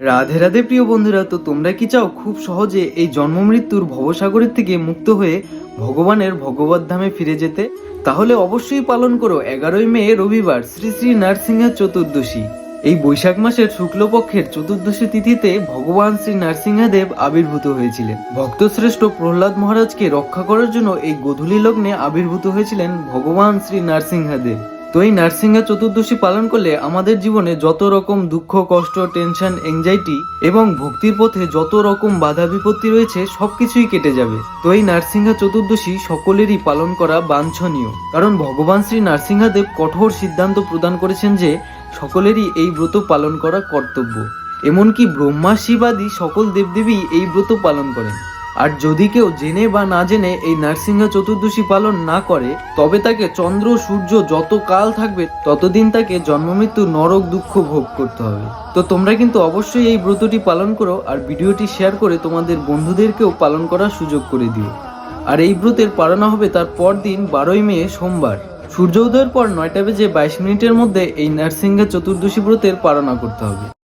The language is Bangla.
রাধে রাধে প্রিয় বন্ধুরা, তো তোমরা কি চাও খুব সহজে এই জন্ম মৃত্যুর ভবসাগরের থেকে মুক্ত হয়ে ভগবানের ভগবত ধামে ফিরে যেতে? তাহলে অবশ্যই পালন করো এগারোই মে, রবিবার, শ্রী শ্রী নরসিংহের চতুর্দশী। এই বৈশাখ মাসের শুক্লপক্ষের চতুর্দশী তিথিতে ভগবান শ্রী নরসিংহদেব আবির্ভূত হয়েছিলেন। ভক্তশ্রেষ্ঠ প্রহ্লাদ মহারাজকে রক্ষা করার জন্য এই গোধূলি লগ্নে আবির্ভূত হয়েছিলেন ভগবান শ্রী নরসিংহদেব। তো এই নার্সিংহা চতুর্দশী পালন করলে আমাদের জীবনে যত রকম দুঃখ, কষ্ট, টেনশন এংজাইটি এবং ভক্তির পথে যত রকম বাধা বিপত্তি রয়েছে, সবকিছুই কেটে যাবে। তো এই নার্সিংহা চতুর্দশী সকলেরই পালন করা বাঞ্ছনীয়। কারণ ভগবান শ্রী নার্সিংহাদেব কঠোর সিদ্ধান্ত প্রদান করেছেন যে, সকলেরই এই ব্রত পালন করা কর্তব্য। এমনকি ব্রহ্মা, শিবাদি সকল দেবদেবী এই ব্রত পালন করেন। আর যদি কেউ জেনে বা না জেনে এই নারসিংহ চতুর্দশী পালন না করে, তবে তাকে চন্দ্র, সূর্য যত কাল থাকবে, ততদিন তাকে জন্মমৃত্যু, নরক, দুঃখ ভোগ করতে হবে। তো তোমরা কিন্তু অবশ্যই এই ব্রতটি পালন করো আর ভিডিওটি শেয়ার করে তোমাদের বন্ধুদেরকেও পালন করার সুযোগ করে দিও। আর এই ব্রতের পালনা হবে তার পরদিন, বারোই মে, সোমবার। সূর্য উদয়ের পর নয়টা বেজে বাইশ মিনিটের মধ্যে এই নারসিংহ চতুর্দশী ব্রতের পালনা করতে হবে।